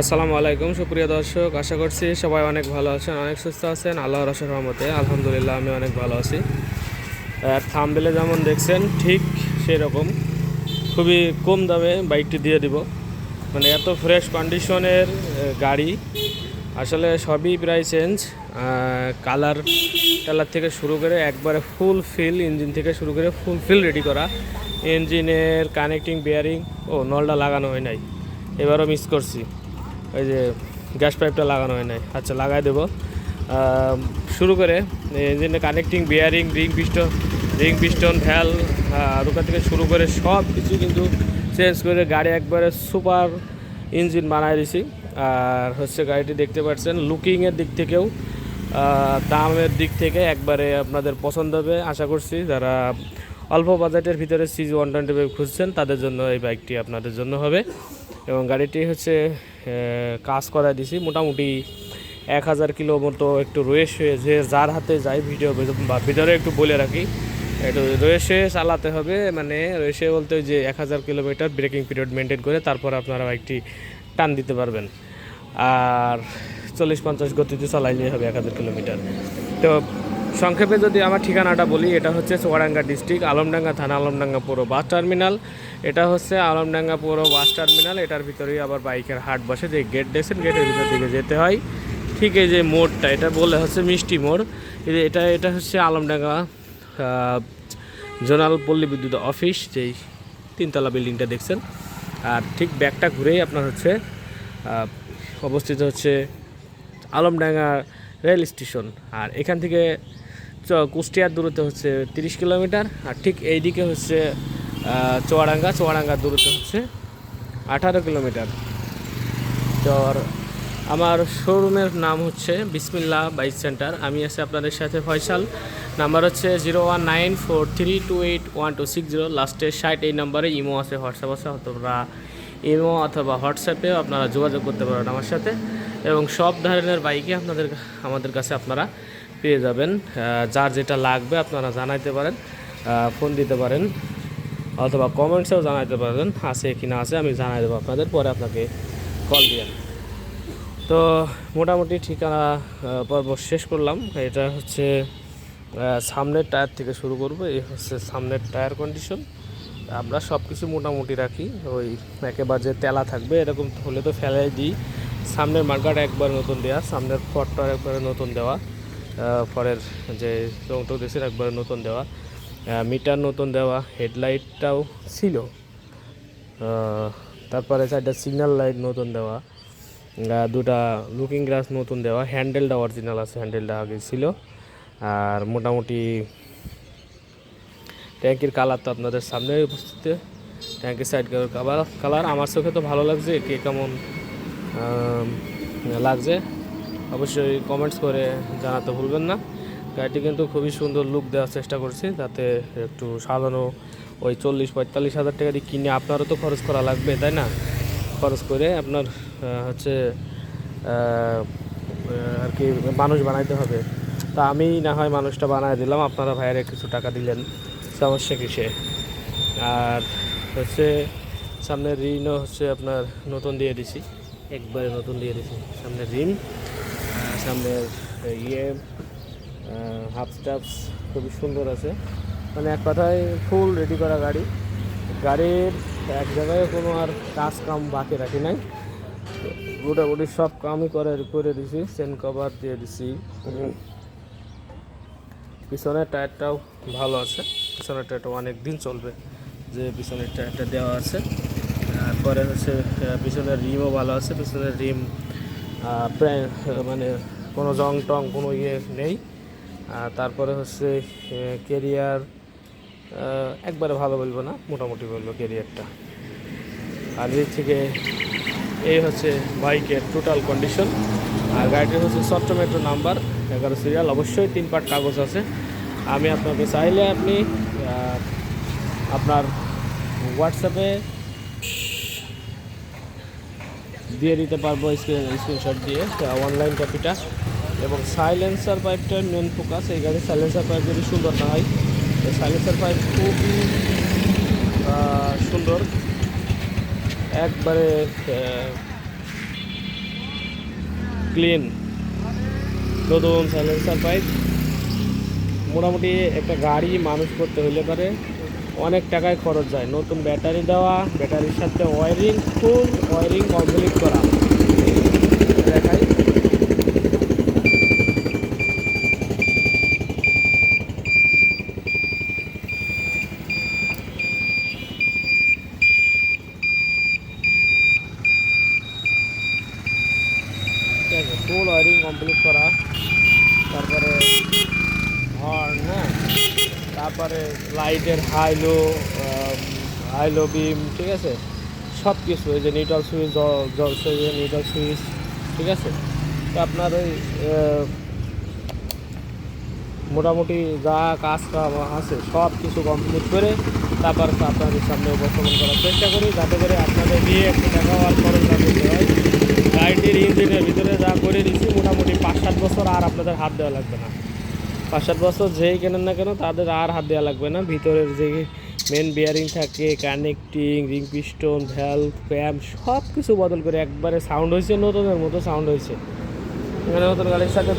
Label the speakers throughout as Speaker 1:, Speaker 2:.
Speaker 1: আসসালামু আলাইকুম, সুপ্রিয় দর্শক। আশা করছি সবাই অনেক ভালো আছেন, অনেক সুস্থ আছেন। আল্লাহর রসের রহমতে, আলহামদুলিল্লাহ, আমি অনেক ভালো আছি। আর থামবেলে যেমন দেখছেন, ঠিক সেই রকম খুবই কম দামে বাইকটি দিয়ে দিব। মানে এত ফ্রেশ কন্ডিশনের গাড়ি। আসলে সবই প্রায় চেঞ্জ কালার টালার থেকে শুরু করে একবারে ফুল ফিল ইঞ্জিন থেকে শুরু করে ফুল ফিল রেডি করা। ইঞ্জিনের কানেক্টিং বিয়ারিং ও, নলটা লাগানো হয় নাই। এবারও মিস করছি। ওই যে গ্যাস পাইপটা লাগানো হয় নাই। আচ্ছা লাগাই দেবো। শুরু করে ইঞ্জিনের connecting bearing ring piston ring piston valve রুকা থেকে শুরু করে সব কিছু কিন্তু চেঞ্জ করে গাড়ি একবারে সুপার ইঞ্জিন বানায় দিছি। আর হচ্ছে গাড়িটি দেখতে পাচ্ছেন লুকিংয়ের দিক থেকেও দামের দিক থেকে একবারে আপনাদের পছন্দ হবে। আশা করছি যারা অল্প বাজেটের ভিতরে সিজি ওয়ান টোয়েন্টি ফাইভ খুঁজছেন, তাদের জন্য এই বাইকটি আপনাদের জন্য হবে। এবং গাড়িটি হচ্ছে কাজ করায় দিছি। মোটামুটি এক হাজার কিলো মতো একটু রয়েছে যে যার হাতে যায় ভিডিও বা ভিতরে একটু বলে রাখি, একটু রয়েছে চালাতে হবে। মানে রয়েছে বলতে যে এক হাজার কিলোমিটার ব্রেকিং পিরিয়ড মেনটেন করে তারপর আপনারা বাইকটি টান দিতে পারবেন। আর চল্লিশ পঞ্চাশ গতিতে চালাইলেই হবে এক হাজার কিলোমিটার। তো সংক্ষেপে যদি আমার ঠিকানাটা বলি, এটা হচ্ছে চুয়াডাঙ্গা ডিস্ট্রিক্ট, আলমডাঙ্গা থানা, আলমডাঙ্গা পুরো বাস টার্মিনাল। এটা হচ্ছে আলমডাঙ্গা পুরো বাস টার্মিনাল, এটার ভিতরেই আবার বাইকের হাট বসে, যে গেট দেখছেন গেটের ভিতর দিকে যেতে হয়। ঠিক এই যে মোড়টা, এটা বলে হচ্ছে মিষ্টি মোড়। এটা এটা হচ্ছে আলমডাঙ্গা জোনাল পল্লী বিদ্যুৎ অফিস, যেই তিনতলা বিল্ডিংটা দেখছেন। আর ঠিক ব্যাগটা ঘুরেই আপনার হচ্ছে অবস্থিত হচ্ছে আলমডাঙ্গা রেল স্টেশন। আর এখান থেকে কুষ্টিয়ার দূরত্ব হচ্ছে তিরিশ কিলোমিটার, আর ঠিক এই দিকে হচ্ছে চুয়াডাঙ্গা, চুয়াডাঙ্গার দূরত্ব হচ্ছে আঠারো কিলোমিটার। তো আমার শোরুমের নাম হচ্ছে বিসমিল্লা বাইক সেন্টার। আমি আছি আপনাদের সাথে ফয়সাল। নাম্বার হচ্ছে zero one nine four three two eight one two six zero. লাস্টে ষাট এই নাম্বারে ইমো আছে, হোয়াটসঅ্যাপ আছে, অথবা ইমো অথবা হোয়াটসঅ্যাপেও আপনারা যোগাযোগ করতে পারেন আমার সাথে। এবং সব ধরনের বাইকে আপনাদের, আমাদের কাছে আপনারা পেয়ে যাবেন। যার যেটা লাগবে আপনারা জানাইতে পারেন ফোন দিতে পারেন, অথবা কমেন্টসেও জানাইতে পারেন, আছে কি না আছে, আমি জানাই দেবো আপনাদের, পরে আপনাকে কল দিয়ে। তো মোটামুটি ঠিকানা পর্ব শেষ করলাম। এটা হচ্ছে সামনের টায়ার থেকে শুরু করব, এই হচ্ছে সামনের টায়ার কন্ডিশন আমরা সব কিছু মোটামুটি রাখি, ওই একেবারে যে তেলা থাকবে, এরকম হলে তো ফেলাই দিই। সামনের মার্কাট একবার নতুন দেওয়া সামনের ফটটা একবারে নতুন দেওয়া। পরের যে চৌটো দেশের একবারে নতুন দেওয়া মিটার নতুন দেওয়া, হেডলাইটটাও ছিল। তারপরে চারটা সিগন্যাল লাইট নতুন দেওয়া দুটা লুকিং গ্লাস নতুন দেওয়া হ্যান্ডেলটা অরিজিনাল আছে হ্যান্ডেলটা আগে ছিল। আর মোটামুটি ট্যাঙ্কির কালার তো আপনাদের সামনে উপস্থিত। ট্যাঙ্কির সাইড কালার কালার আমার চোখে তো ভালো লাগছে, কে কেমন লাগছে। অবশ্যই কমেন্টস করে জানাতে ভুলবেন না। গাড়িটি কিন্তু খুবই সুন্দর লুক দেওয়ার চেষ্টা করছি, যাতে একটু সাজানো ওই চল্লিশ পঁয়তাল্লিশ হাজার টাকা দিয়ে কিনে আপনারও তো খরচ করা লাগবে, তাই না? খরচ করে আপনার হচ্ছে আর কি মানুষ বানাইতে হবে। তা আমি না হয় মানুষটা বানায় দিলাম, আপনারা ভাইয়ের কিছু টাকা দিলেন সমস্যা কিসে? আর হচ্ছে সামনের ঋণও হচ্ছে আপনার নতুন দিয়ে দিছি, একবারে নতুন দিয়ে দিছি, সামনের ঋণ। সামনের ইয়ে হাফ স্টাফস খুবই সুন্দর আছে। মানে এক কথায় ফুল রেডি করা গাড়ি। গাড়ির এক জায়গায় কোনো আর কাজ কাম বাকি রাখি নাই। মোটামুটি সব কামই করে করে দিছি চেন কভার দিয়ে দিছি। পিছনের টায়ারটাও ভালো আছে। পিছনের টায়ারটা অনেক দিন চলবে যে পিছনের টায়ারটা দেওয়া আছে। তারপরে হচ্ছে পিছনের রিমও ভালো আছে। পিছনের রিম মানে কোনো জং টং, কোনো ইয়ে নেই। আর তারপরে হচ্ছে কেরিয়ার একবারে ভালো বলব না, মোটামুটি বলব কেরিয়ারটা আর এর থেকে এই হচ্ছে বাইকের টোটাল কন্ডিশন আর গাড়িটির হচ্ছে সফটমেট্রো নাম্বার এগারো সিরিয়াল অবশ্যই তিন পার্ট কাগজ আছে। আমি আপনাকে চাইলে আপনি আপনার হোয়াটসঅ্যাপে দিয়ে দিতে পারব স্ক্রিন স্ক্রিনশট দিয়ে, অনলাইন কপিটা এবং সাইলেন্সার পাইপটার মেন ফোকাস এই গাড়ির সাইলেন্সার পাইপ যদি সুন্দর না হয় সাইলেন্সার পাইপ খুবই সুন্দর। একবারে ক্লিন নতুন সাইলেন্সার পাইপ মোটামুটি একটা গাড়ি মানুষ করতে হলে পারে, অনেক টাকায় খরচ যায়। নতুন ব্যাটারি দেওয়া ব্যাটারির সাথে ওয়ারিং ফুল ওয়ারিং কমপ্লিট করা। দেখাই ঠিক আছে ফুল ওয়ারিং কমপ্লিট করা। তারপরে হর্ন হ্যাঁ তারপরে লাইটের হাইলো হাইলো বিম ঠিক আছে? সব কিছু এই যে নিউট্রাল সুইচ জ্বলছে যে নিউট্রাল সুইচ ঠিক আছে? তো আপনার ওই মোটামুটি যা কাজ আছে সব কিছু কমপ্লিট করে তারপর আপনাদের সামনে উপস্থাপন করার চেষ্টা করি, যাতে করে আপনাদের নিয়ে একটু টাকা আর খরচ না করতে হয়। গাড়িটির ইঞ্জিনের ভিতরে যা করে দিচ্ছি মোটামুটি পাঁচ সাত বছর আর আপনাদের হাত দেওয়া লাগবে না। পাঁচ সাত বছর যেই কেনেন না কেন, তাদের আর হাত দেওয়া লাগবে না। ভিতরের যে মেন বিয়ারিং থাকে কানেক্টিং রিং পিস্টন ভ্যালভ প্যাম সব কিছু বদল করে একবারে সাউন্ড হয়েছে, নতুনের মতো সাউন্ড হয়েছে। এখানে নতুন গাড়ির সাথে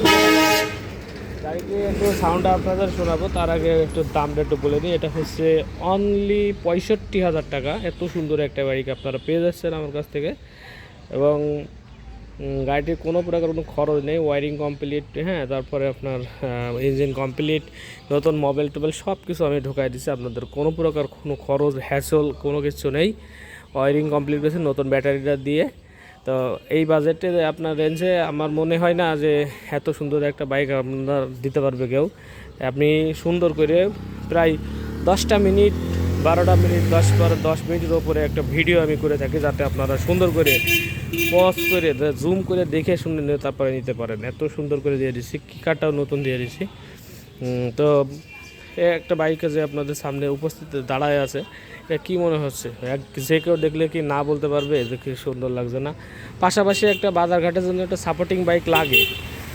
Speaker 1: গাড়িকে একটু সাউন্ডটা আপনাদের শোনাবো, তার আগে একটু দামটা একটু বলে দিই। এটা হচ্ছে অনলি পঁয়ষট্টি হাজার টাকা। এত সুন্দর একটা বাইক আপনারা পেয়ে যাচ্ছেন আমার কাছ থেকে। এবং গাড়িটির কোনো প্রকার কোনো খরচ নেই ওয়ারিং কমপ্লিট হ্যাঁ তারপরে আপনার ইঞ্জিন কমপ্লিট নতুন মোবাইল টোবাইল সব কিছু আমি ঢোকাই দিচ্ছি আপনাদের। কোনো প্রকার কোনো খরচ হ্যাসল কোনো কিছু নেই। ওয়ারিং কমপ্লিট করেছে, নতুন ব্যাটারিটা দিয়ে। তো এই বাজেটে আপনার রেঞ্জে আমার মনে হয় না যে এত সুন্দর একটা বাইক আপনার দিতে পারবে কেউ। আপনি সুন্দর করে প্রায় দশটা মিনিট বারোটা মিনিট, দশ বারো দশ মিনিটের ওপরে একটা ভিডিও আমি করে থাকি যাতে আপনারা সুন্দর করে পজ করে জুম করে দেখে শুনে নিয়ে তারপরে নিতে পারেন। এত সুন্দর করে দিয়ে দিচ্ছি কিকারটাও নতুন দিয়ে দিচ্ছি তো একটা বাইকে যে আপনাদের সামনে উপস্থিত দাঁড়ায় আছে, এটা কী মনে হচ্ছে? এক, যে কেউ দেখলে কি না বলতে পারবে? যে কি সুন্দর লাগছে না। পাশাপাশি একটা বাজারঘাটের জন্য একটা সাপোর্টিং বাইক লাগে।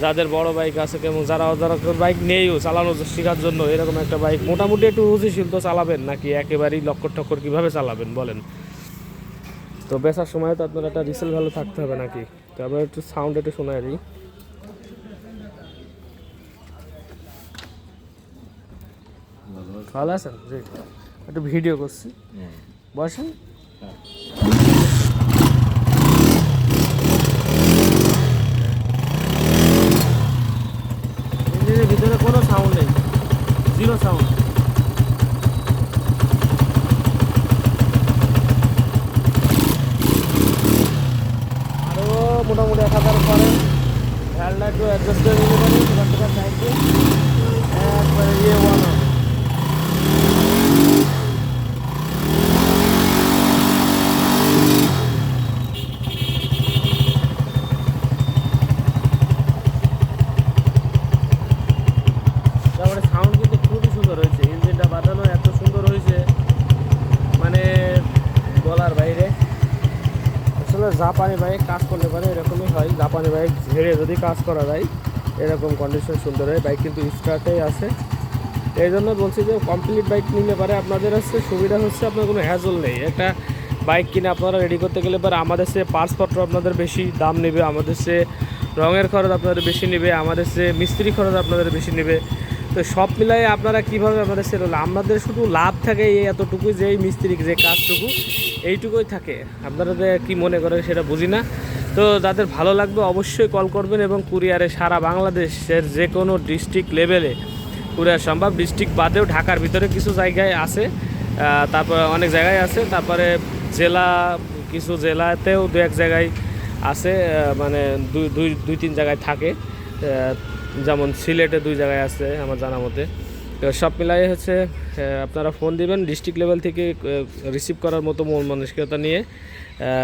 Speaker 1: যাদের বড় বাইক আছে কেমন যারা যারা বাইক নেইও চালানো শেখার জন্য এরকম একটা বাইক মোটামুটি একটু রুচিশীল তো চালাবেন নাকি একেবারেই লক্কর টক্কর কীভাবে চালাবেন বলেন? তো বেচার সময় তো আপনার একটা রিসেল ভ্যালু থাকতে হবে নাকি? তো আবার একটু সাউন্ড একটু শোনায় দিই। ভালো আছেন? জি। একটু ভিডিও করছি। বসেন ইঞ্জিনের ভিতরে কোনো সাউন্ড নেই জিরো সাউন্ড আরও মোটামুটি এক হাজার পরে ভ্যালটা একটু অ্যাডজাস্ট করে নিতে পারি দোকান টোকান সাইড দিয়ে একবারে ইয়ে ওয়ান হবে তারপরে সাউন্ড কিন্তু খুবই সুন্দর হয়েছে ইঞ্জিনটা বাঁধানো এত সুন্দর হয়েছে মানে বলার বাইরে আসলে জাপানি বাইক কাজ করলে পারে, এরকমই হয়। জাপানি বাইক ঝেড়ে যদি কাজ করা যায়, এরকম কন্ডিশন সুন্দর হয়। বাইক কিন্তু স্টার্টেই আছে। এই জন্য বলছি যে কমপ্লিট বাইক নিলে পারে আপনাদের হচ্ছে সুবিধা হচ্ছে আপনার কোনো হ্যাজল নেই। একটা বাইক কিনে আপনারা রেডি করতে গেলে পরে আমাদের সে পার্সপত্র আপনাদের বেশি দাম নেবে, আমাদের সে রঙের খরচ আপনাদের বেশি নেবে, আমাদের সে মিস্ত্রি খরচ আপনাদের বেশি নেবে। তো সব মিলাই আপনারা কীভাবে আমাদের সেল হলো? আমাদের শুধু লাভ থাকে এই এতটুকু যে এই মিস্ত্রি যে কাজটুকু, এইটুকুই থাকে। আপনারা কী মনে করেন সেটা বুঝি না। তো যাদের ভালো লাগবে অবশ্যই কল করবেন এবং কুরিয়ারে সারা বাংলাদেশের যে কোনো ডিস্ট্রিক্ট লেভেলে কুরিয়ার সম্ভব। ডিস্ট্রিক্ট বাদেও ঢাকার ভিতরে কিছু জায়গায় আছে তারপরে অনেক জায়গায় আছে। তারপরে জেলা, কিছু জেলাতেও দু এক জায়গায় আছে মানে দুই দুই দুই, তিন জায়গায় থাকে। যেমন সিলেটে দুই জায়গায় আছে আমার জানা মতে। তো সব মিলাই হচ্ছে আপনারা ফোন দিবেন ডিস্ট্রিক্ট লেভেল থেকে রিসিভ করার মতো মন মানসিকতা নিয়ে।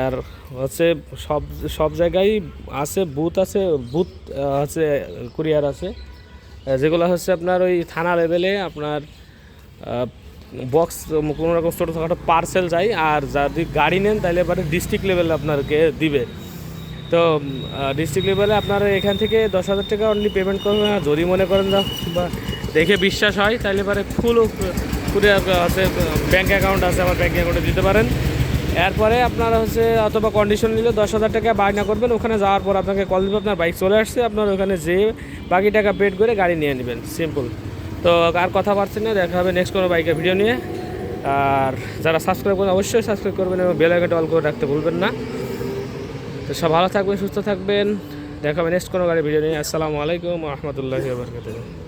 Speaker 1: আর হচ্ছে সব সব জায়গায় আছে বুথ আছে বুথ আছে কুরিয়ার আছে। যেগুলো হচ্ছে আপনার ওই থানা লেভেলে আপনার বক্স কোনো রকম ছোটো ছোটো পার্সেল যায়, আর যদি গাড়ি নেন তাহলে এবারে ডিস্ট্রিক্ট লেভেলে আপনাকে দিবে। তো ডিস্ট্রিক্ট লেভেলে আপনারা এখান থেকে দশ হাজার টাকা অনলি পেমেন্ট করবেন আর যদি মনে করেন বা দেখে বিশ্বাস হয়, তাহলে এবারে ফুলও করে আছে ব্যাঙ্ক অ্যাকাউন্ট আছে, আমার ব্যাঙ্ক অ্যাকাউন্টে দিতে পারেন। এরপরে আপনারা হচ্ছে, অথবা কন্ডিশন নিলে দশ হাজার টাকা বায়না করবেন, ওখানে যাওয়ার পর আপনাকে কল দেবে, আপনার বাইক চলে আসছে, আপনার ওখানে যেয়ে বাকি টাকা পেড করে গাড়ি নিয়ে নেবেন সিম্পল তো আর কথা পারছি না, দেখা হবে নেক্সট কোনো বাইকের ভিডিও নিয়ে। আর যারা সাবস্ক্রাইব করেন, অবশ্যই সাবস্ক্রাইব করবেন এবং বেল আইকনটা অল করে রাখতে ভুলবেন না। তো সব ভালো থাকবেন, সুস্থ থাকবেন। দেখাবেন নেক্সট কোনো গাড়ি ভিডিও নিয়ে। আসসালামু আলাইকুম রহমতুল্লাহ বারকাতুহ।